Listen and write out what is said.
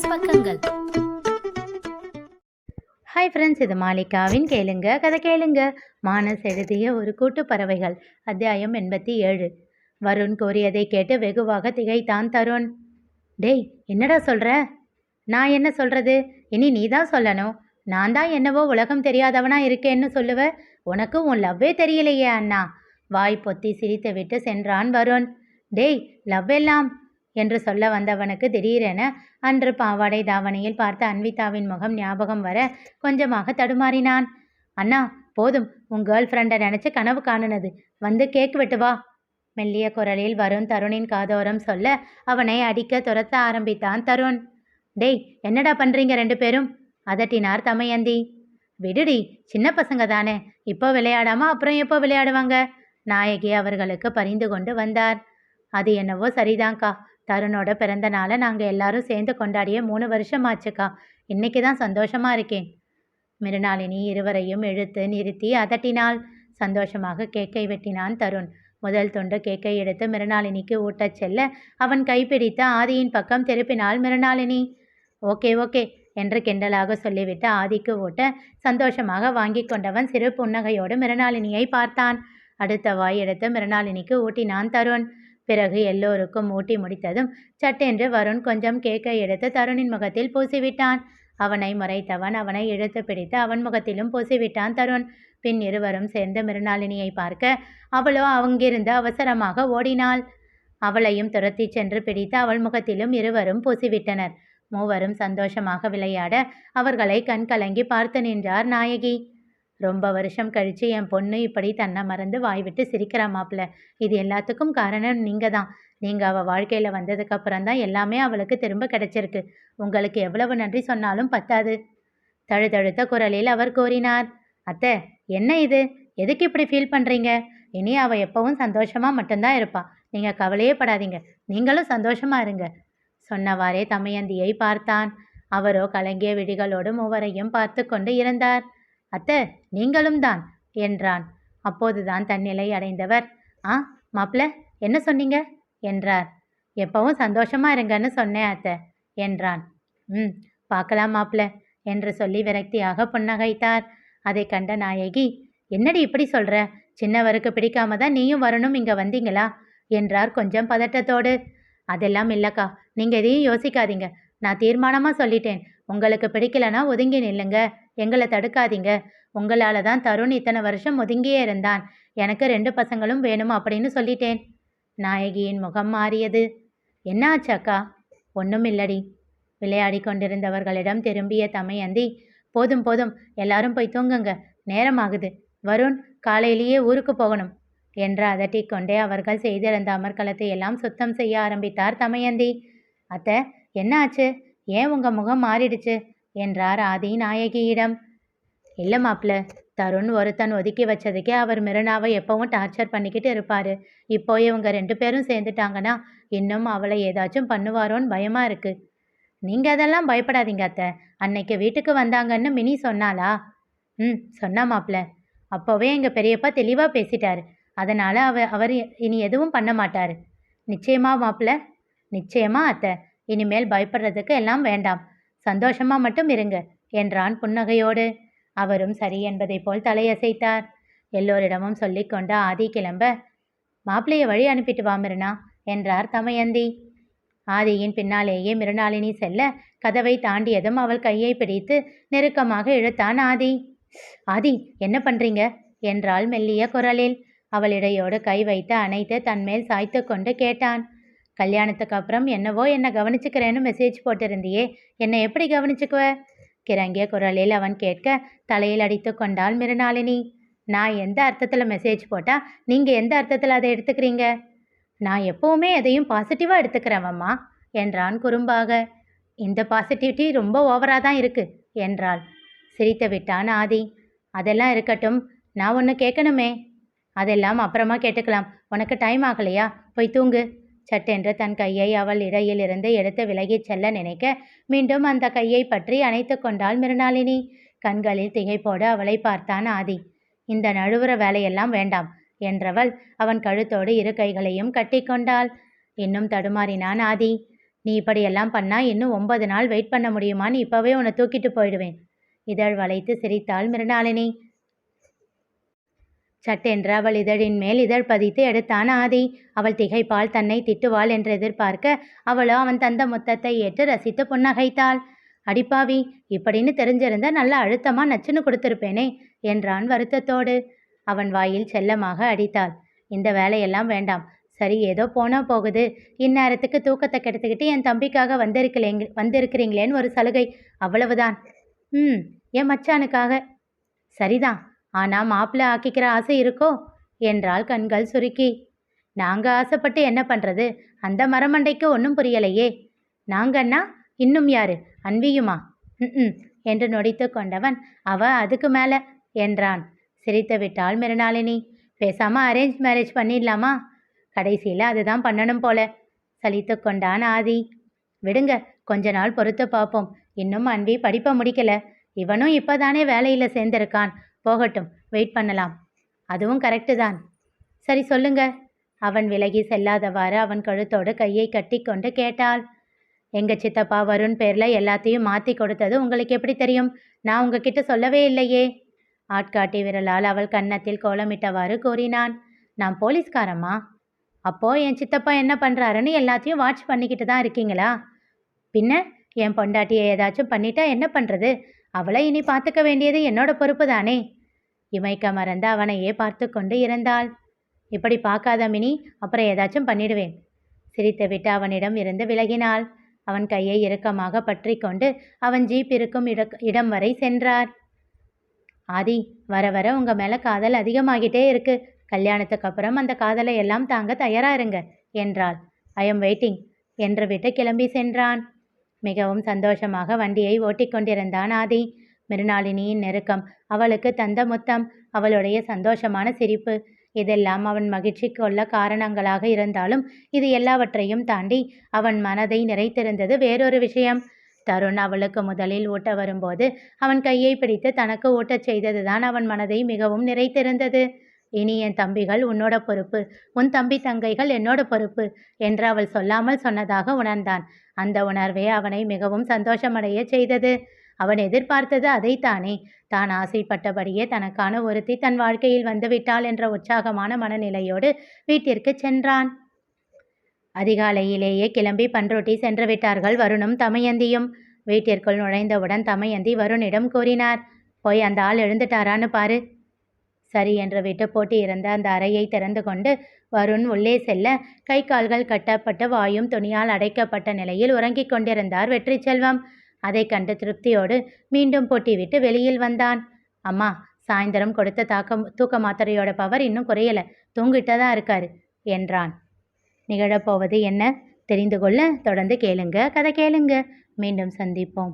Minus பக்கங்கள். Hi friends இது மாலிகாவின் கேளுங்க கதை கேளுங்க. மானஸ் எழுதிய ஒரு கூட்டு பறவைகள் அத்தியாயம் எண்பத்தி ஏழு. வருண் கோரியதை கேட்டு வெகுவாக திகைத்தான் தருண். டேய் என்னடா சொல்ற? நான் என்ன சொல்றது? இனி நீ தான் சொல்லணும். நான் தான் என்னவோ உலகம் தெரியாதவனா இருக்கேன்னு சொல்லுவ? உனக்கு உன் லவ்வே தெரியலையே அண்ணா. வாய் பொத்தி சிரித்துவிட்டு சென்றான் வருண். டேய் லவ் எல்லாம் என்று சொல்ல வந்தவனுக்கு திடீரென அன்று பாவாடை தாவணியில் பார்த்த அன்விதாவின் முகம் ஞாபகம் வர கொஞ்சமாக தடுமாறினான். அண்ணா போதும். உன் கேர்ள் ஃப்ரெண்டை நினச்சி கனவு காணுனது. வந்து கேக் வெட்டு வா. மெல்லிய குரலில் வருண் தருணின் காதோரம் சொல்ல அவனை அடிக்க துரத்த ஆரம்பித்தான் தருண். டேய் என்னடா பண்றீங்க ரெண்டு பேரும்? அதட்டினார் தமயந்தி. விடுடி சின்ன பசங்க தானே. இப்போ விளையாடாம அப்புறம் எப்போ விளையாடுவாங்க? நாயகி அவர்களுக்கு பரிந்து கொண்டு வந்தார். அது என்னவோ சரிதான்க்கா. தருணோட பிறந்த நாளை நாங்கள் எல்லாரும் சேர்ந்து கொண்டாடிய மூணு வருஷம் ஆச்சுக்கா இன்னைக்கு தான் சந்தோஷமா இருக்கேன். மிருணாளினி இருவரையும் இழுத்து நிறுத்தி அதட்டினாள். சந்தோஷமாக கேக்கை வெட்டினான் தருண். முதல் துண்டு கேக்கை எடுத்து மிருணாளினிக்கு ஊட்டச் செல்ல அவன் கைப்பிடித்து ஆதியின் பக்கம் திருப்பினாள் மிருணாளினி ஓகே ஓகே என்று கிண்டலாக சொல்லிவிட்டு ஆதிக்கு ஊட்ட சந்தோஷமாக வாங்கி கொண்டவன் சிறு புன்னகையோடு மிருணாளினியை பார்த்தான். அடுத்த வாய் எடுத்து மிருணாளினிக்கு ஊட்டினான் தருண். பிறகு எல்லோருக்கும் ஊட்டி முடித்ததும் சட்டென்று வருண் கொஞ்சம் கேக்கை எடுத்து தருணின் முகத்தில் பூசிவிட்டான். அவனை முறைத்தவன் அவனை இழுத்து பிடித்து அவன் முகத்திலும் பூசிவிட்டான் தருண். பின் இருவரும் சேர்ந்து மிருணாளினியை பார்க்க அவளோ அங்கிருந்து அவசரமாக ஓடினாள். அவளையும் துரத்தி சென்று பிடித்து அவள் முகத்திலும் இருவரும் பூசிவிட்டனர். மூவரும் சந்தோஷமாக விளையாட அவர்களை கண்கலங்கி பார்த்து நின்றார் நாயகி. ரொம்ப வருஷம் கழித்து என் பொண்ணு இப்படி தன்னை மறந்து வாய்விட்டு சிரிக்கிறா மாப்பிள்ள. இது எல்லாத்துக்கும் காரணம் நீங்கள் தான். நீங்கள் அவள் வாழ்க்கையில் வந்ததுக்கப்புறம் தான் எல்லாமே அவளுக்கு திரும்ப கிடைச்சிருக்கு. உங்களுக்கு எவ்வளவு நன்றி சொன்னாலும் பத்தாது. தழுதழுத்த குரலில் அவர் கூறினார் அத்தை என்ன இது? எதுக்கு இப்படி ஃபீல் பண்ணுறீங்க இனி அவள் எப்பவும் சந்தோஷமாக மட்டும்தான் இருப்பாள் நீங்கள் கவலையே படாதீங்க. நீங்களும் சந்தோஷமாக இருங்க சொன்னவாறே தமயந்தியை பார்த்தான். அவரோ கலங்கிய விழிகளோடு மூவரையும் பார்த்து கொண்டு இருந்தார். அத்தை நீங்களும் தான் என்றான். அப்போதுதான் தன்னிலை அடைந்தவர். ஆ மாப்ள என்ன சொன்னீங்க? என்றார். எப்பவும் சந்தோஷமா இருங்கன்னு சொன்னேன் அத்தை என்றான். ம் பார்க்கலாம் மாப்ள என்று சொல்லி விரக்தியாக புன்னகைத்தார். அதை கண்ட நாயகி என்னடி இப்படி சொல்ற? சின்னவருக்கு பிடிக்காம தான் நீயும் வரணும் இங்க வந்தீங்களா? என்றார் கொஞ்சம் பதட்டத்தோடு. அதெல்லாம் இல்லக்கா நீங்க எதையும் யோசிக்காதீங்க. நான் தீர்மானமா சொல்லிட்டேன். உங்களுக்கு பிடிக்கலனா ஒதுங்கி நில்லுங்க எங்களை தடுக்காதீங்க. உங்களால தான் தருண் இத்தனை வருஷம் ஒதுங்கியே இருந்தான். எனக்கு ரெண்டு பசங்களும் வேணும் அப்படின்னு சொல்லிட்டேன். நாயகியின் முகம் மாறியது. என்ன ஆச்சாக்கா ஒன்றும் இல்லடி. விளையாடி கொண்டிருந்தவர்களிடம் திரும்பிய தமையந்தி போதும் போதும். எல்லாரும் போய் தூங்குங்க. நேரமாகுது. வருண் காலையிலேயே ஊருக்கு போகணும். என்று அதட்டிக்கொண்டே அவர்கள் செய்திருந்த அமர்க்களத்தை எல்லாம் சுத்தம் செய்ய ஆரம்பித்தார் தமையந்தி. அத்தை என்ன ஆச்சு ஏன் உங்க முகம் மாறிடுச்சு? என்றார் ஆதி நாயகியிடம் இல்லை மாப்ள தருண் ஒருத்தன் ஒதுக்கி வச்சதுக்கே அவர் மிருனாவை எப்பவும் டார்ச்சர் பண்ணிக்கிட்டு இருப்பார். இப்போ இவங்க ரெண்டு பேரும் சேர்ந்துட்டாங்கன்னா இன்னும் அவளை ஏதாச்சும் பண்ணுவாரோன்னு பயமாக இருக்கு. நீங்கள் அதெல்லாம் பயப்படாதீங்க அத்தை. அன்னைக்கு வீட்டுக்கு வந்தாங்கன்னு மினி சொன்னாளா? ம் சொன்னா மாப்பிள்ள. அப்போவே எங்கள் பெரியப்பா தெளிவாக பேசிட்டார். அதனால் அவ அவர் இனி எதுவும் பண்ண மாட்டார். நிச்சயமா மாப்பிள்ள? நிச்சயமா அத்தை. இனிமேல் பயப்படுறதுக்கு எல்லாம் வேண்டாம். சந்தோஷமா மட்டும் இருங்க என்றான் புன்னகையோடு. அவரும் சரி என்பதைப் போல் தலையசைத்தார். எல்லோரிடமும் சொல்லிக்கொண்டு ஆதி கிளம்ப மாப்பிளைய வழி அனுப்பிட்டு வா மிருனா என்றார் தமயந்தி. ஆதியின் பின்னாலேயே மிருணாளினி செல்ல கதவை தாண்டியதும் அவள் கையை பிடித்து நெருக்கமாக இழுத்தான் ஆதி. ஆதி என்ன பண்றீங்க? என்றாள் மெல்லிய குரலில். அவள் இடையோடு கை வைத்து அணைத்து தன்மேல் சாய்த்து கொண்டு கேட்டான். கல்யாணத்துக்கு அப்புறம் என்னவோ என்னை கவனிச்சுக்கிறேன்னு மெசேஜ் போட்டிருந்தியே. என்னை எப்படி கவனிச்சுக்குவ? கிறங்கிய குரலில் அவன் கேட்க தலையில் அடித்து கொண்டாள் மிருணாளினி நான் எந்த அர்த்தத்தில் மெசேஜ் போட்டால் நீங்கள் எந்த அர்த்தத்தில் அதை எடுத்துக்கிறீங்க? நான் எப்போவுமே எதையும் பாசிட்டிவாக எடுத்துக்கிறவம்மா என்றான் குறும்பாக. இந்த பாசிட்டிவிட்டி ரொம்ப ஓவராக தான் இருக்குது என்றாள். சிரித்து விட்டான் ஆதி. அதெல்லாம் இருக்கட்டும் நான் ஒன்று கேட்கணுமே. அதெல்லாம் அப்புறமா கேட்டுக்கலாம். உனக்கு டைம் ஆகலையா? போய் தூங்கு. சட்டென்று தன் கையை அவள் இடையிலிருந்து எடுத்து விலகிச் செல்ல நினைக்க மீண்டும் அந்த கையை பற்றி அணைத்து கொண்டாள் மிருணாளினி கண்களில் திகைப்போடு அவளை பார்த்தான் ஆதி. இந்த நழுவுற வேலையெல்லாம் வேண்டாம் என்றவள் அவன் கழுத்தோடு இரு கைகளையும் கட்டிக்கொண்டாள் இன்னும் தடுமாறினான் ஆதி. நீ இப்படியெல்லாம் பண்ணா இன்னும் ஒன்பது நாள் வெயிட் பண்ண முடியுமான்னு இப்போவே உன்னை தூக்கிட்டு போயிடுவேன். இதழ் வளைத்து சிரித்தாள் மிருணாளினி சட்டென்று அவள் இதழின் மேல் இதழ் பதித்து எடுத்தான் ஆதி. அவள் திகைப்பால் தன்னை திட்டுவாள் என்று எதிர்பார்க்க அவளோ அவன் தந்த முத்தத்தை ஏற்று ரசித்து புன்னகைத்தாள். அடிப்பாவி இப்படின்னு தெரிஞ்சிருந்த நல்ல அழுத்தமா நச்சுன்னு கொடுத்திருப்பேனே என்றான் வருத்தத்தோடு. அவன் வாயில் செல்லமாக அடித்தாள். இந்த வேலையெல்லாம் வேண்டாம். சரி ஏதோ போனா போகுது. இந்நேரத்துக்கு தூக்கத்தை கெடுத்துக்கிட்டு என் தம்பிக்காக வந்திருக்கலேங்க வந்திருக்கிறீங்களேன்னு ஒரு சலுகை. அவ்வளவுதான். ம் என் மச்சானுக்காக. சரிதான். ஆனால் மாப்பிள்ளை ஆக்கிக்கிற ஆசை இருக்கோ? என்றாள் கண்கள் சுருக்கி. நாங்கள் ஆசைப்பட்டு என்ன பண்ணுறது அந்த மரமண்டைக்கு ஒன்றும் புரியலையே. நாங்கன்னா இன்னும் யாரு? அன்வியுமா ம் என்று நொடித்து கொண்டவன் அவ அதுக்கு மேலே என்றான். சிரித்து விட்டாள் மிருணாளினி பேசாமல் அரேஞ்ச் மேரேஜ் பண்ணிடலாமா? கடைசியில் அதுதான் பண்ணணும் போல சலித்து கொண்டான் ஆதி. விடுங்க கொஞ்ச நாள் பொறுத்து பார்ப்போம். இன்னும் அன்பி படிப்பை முடிக்கல. இவனும் இப்போதானே வேலையில் சேர்ந்திருக்கான். போகட்டும் வெயிட் பண்ணலாம். அதுவும் கரெக்டு தான். சரி சொல்லுங்க. அவன் விலகி செல்லாதவாறு அவன் கழுத்தோடு கையை கட்டி கொண்டு கேட்டாள். எங்க சித்தப்பா வருண் பேரில் எல்லாத்தையும் மாற்றி கொடுத்தது உங்களுக்கு எப்படி தெரியும்? நான் உங்ககிட்ட சொல்லவே இல்லையே. ஆட்காட்டி விரலால் அவள் கன்னத்தில் கோலமிட்டவாறு கூறினான். நான் போலீஸ்காரம்மா? அப்போ என் சித்தப்பா என்ன பண்ணுறாருன்னு எல்லாத்தையும் வாட்ச் பண்ணிக்கிட்டு தான் இருக்கீங்களா? பின்ன என் பொண்டாட்டியை ஏதாச்சும் பண்ணிட்டா என்ன பண்ணுறது அவளை இனி பார்த்துக்க வேண்டியது என்னோட பொறுப்பு தானே? இமைக்க மறந்து அவனையே பார்த்து கொண்டு இருந்தாள். இப்படி பார்க்காத மினி அப்புறம் ஏதாச்சும் பண்ணிடுவேன். சிரித்துவிட்டு அவனிடம் இருந்து விலகினாள். அவன் கையை இறுக்கமாக பற்றி கொண்டு அவன் ஜீப் இருக்கும் இடம் வரை சென்றார். ஆதி வர வர உங்கள் மேலே காதல் அதிகமாகிட்டே இருக்கு. கல்யாணத்துக்கு அப்புறம் அந்த காதலை எல்லாம் தாங்க தயாரா இருங்க என்றாள். ஐ எம் வெயிட்டிங் என்று விட்டு கிளம்பி சென்றான். மிகவும் சந்தோஷமாக வண்டியை ஓட்டிக்கொண்டிருந்தான் ஆதி. மிருணாளினியின் நெருக்கம் அவளுக்கு தந்த முத்தம் அவளுடைய சந்தோஷமான சிரிப்பு இதெல்லாம் அவன் மகிழ்ச்சி கொள்ள காரணங்களாக இருந்தாலும் இது எல்லாவற்றையும் தாண்டி அவன் மனதை நிறைத்திருந்தது வேறொரு விஷயம். தருண் அவளுக்கு முதலில் ஊட்ட வரும்போது அவன் கையை பிடித்து தனக்கு ஊட்டச் செய்ததுதான் அவன் மனதை மிகவும் நிறைத்திருந்தது. இனி என் தம்பிகள் உன்னோட பொறுப்பு. உன் தம்பி தங்கைகள் என்னோட பொறுப்பு என்று அவள் சொல்லாமல் சொன்னதாக உணர்ந்தான். அந்த உணர்வே அவனை மிகவும் சந்தோஷமடைய செய்தது. அவன் எதிர்பார்த்தது அதைத்தானே. தான் ஆசைப்பட்டபடியே தனக்கான ஒருத்தி தன் வாழ்க்கையில் வந்துவிட்டாள் என்ற உற்சாகமான மனநிலையோடு வீட்டிற்கு சென்றான். அதிகாலையிலேயே கிளம்பி பன்ருட்டி சென்று விட்டார்கள் வருணும் தமயந்தியும். வீட்டிற்குள் நுழைந்தவுடன் தமயந்தி வருணிடம் கூறினார் போய் அந்த ஆள் எழுந்துட்டாரான்னு பாரு. சரி என்று விட்டு போட்டு இருந்த அந்த அறையை திறந்து கொண்டு வருண் உள்ளே செல்ல கை கால்கள் கட்டப்பட்டு வாயும் துணியால் அடைக்கப்பட்ட நிலையில் உறங்கிக் கொண்டிருந்தார் வெற்றி செல்வம். அதை கண்டு திருப்தியோடு மீண்டும் போட்டிவிட்டு வெளியில் வந்தான். அம்மா சாயந்தரம் கொடுத்த தாக்கம் தூக்க மாத்திரையோட பவர் இன்னும் குறையல. தூங்கிட்டு தான் இருக்காரு என்றான். நிகழப்போவது என்ன? தெரிந்து கொள்ள தொடர்ந்து கேளுங்க கதை கேளுங்க. மீண்டும் சந்திப்போம்.